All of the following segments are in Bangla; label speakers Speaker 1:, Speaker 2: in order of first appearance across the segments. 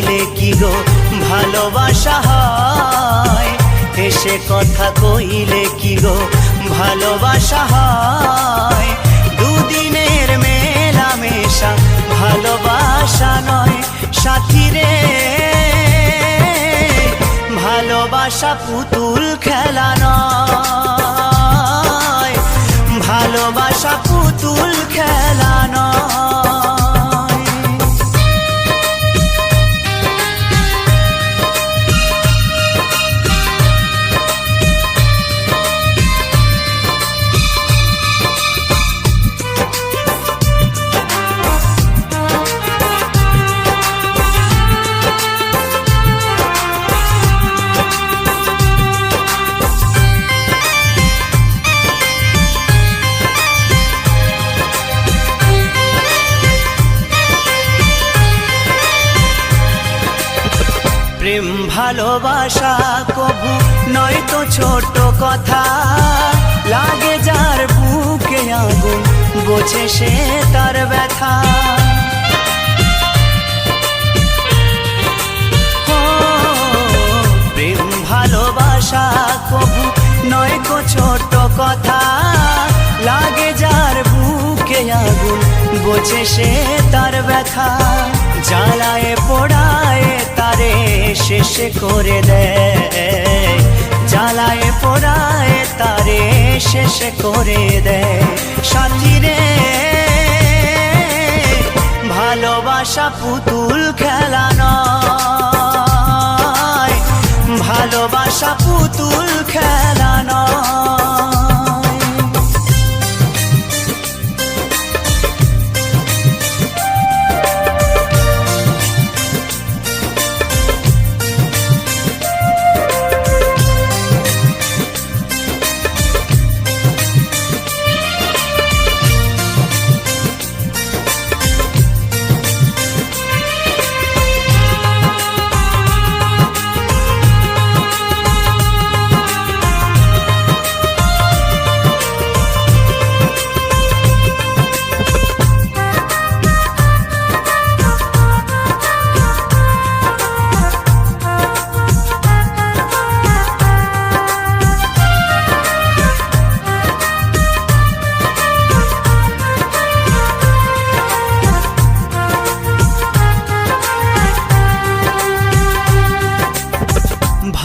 Speaker 1: গো ভালোবাসা হয়? এসে কথা কইলে কি গো ভালোবাসা হয়? দুদিনের মেলা মেশা ভালোবাসা নয় সাথী রে। ভালোবাসা পুতুল প্রেম ভালোবাসা কবু নয় তো ছোট কথা। লাগে যার বুকে আগুন, বোঝে সে তার ব্যথা। প্রেম ভালোবাসা কবু নয় কো ছোট কথা। লাগে যার বুকে আগুন, বোঝে সে তার ব্যথা। জ্বালায় পোড়ায় তারে শেষ করে দেয়। জ্বালায় পোড়ায় তারে শেষ করে দেয়। সাথী রে ভালোবাসা পুতুল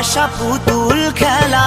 Speaker 1: ভালোবাসা পুতুল খেলা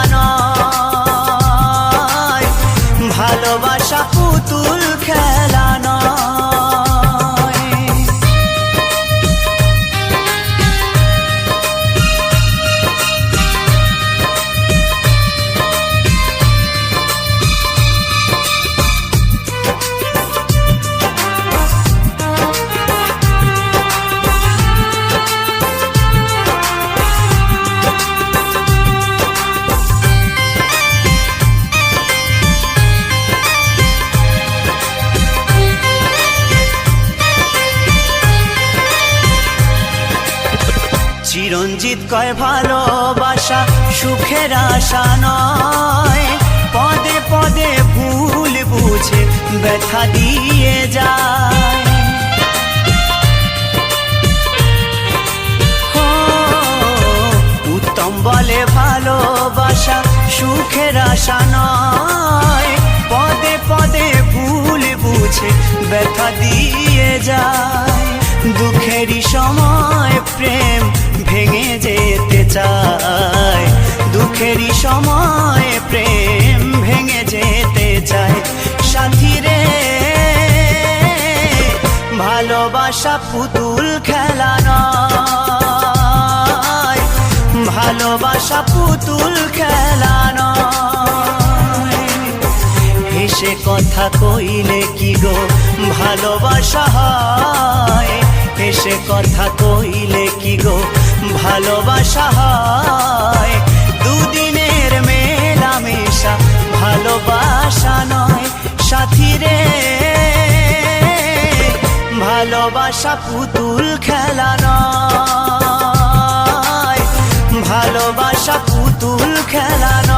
Speaker 1: চিরঞ্জিত কয় ভালোবাসা, সুখের আশা নয়। পদে পদে ভুল বুঝে ব্যথা দিয়ে যায়। উত্তম বলে ভালোবাসা, সুখের আশা নয়। পদে পদে ভুল বুঝে ব্যথা দিয়ে যায়। দুঃখেরই সময় প্রেম চায়। দুঃখেরই সময় প্রেম ভেঙে যেতে চায়। সাথী রে, ভালোবাসা পুতুল খেলা ভালোবাসা পুতুল খেলা নয়। হেসে কথা কইলে কি গো ভালোবাসা হয়? হেসে কথা কইলে কি গো ভালোবাসা হয়। দুদিনের মেলামেশা ভালোবাসা নয় সাথীরে। ভালোবাসা পুতুল খেলা নয়। ভালোবাসা পুতুল খেলা নয়।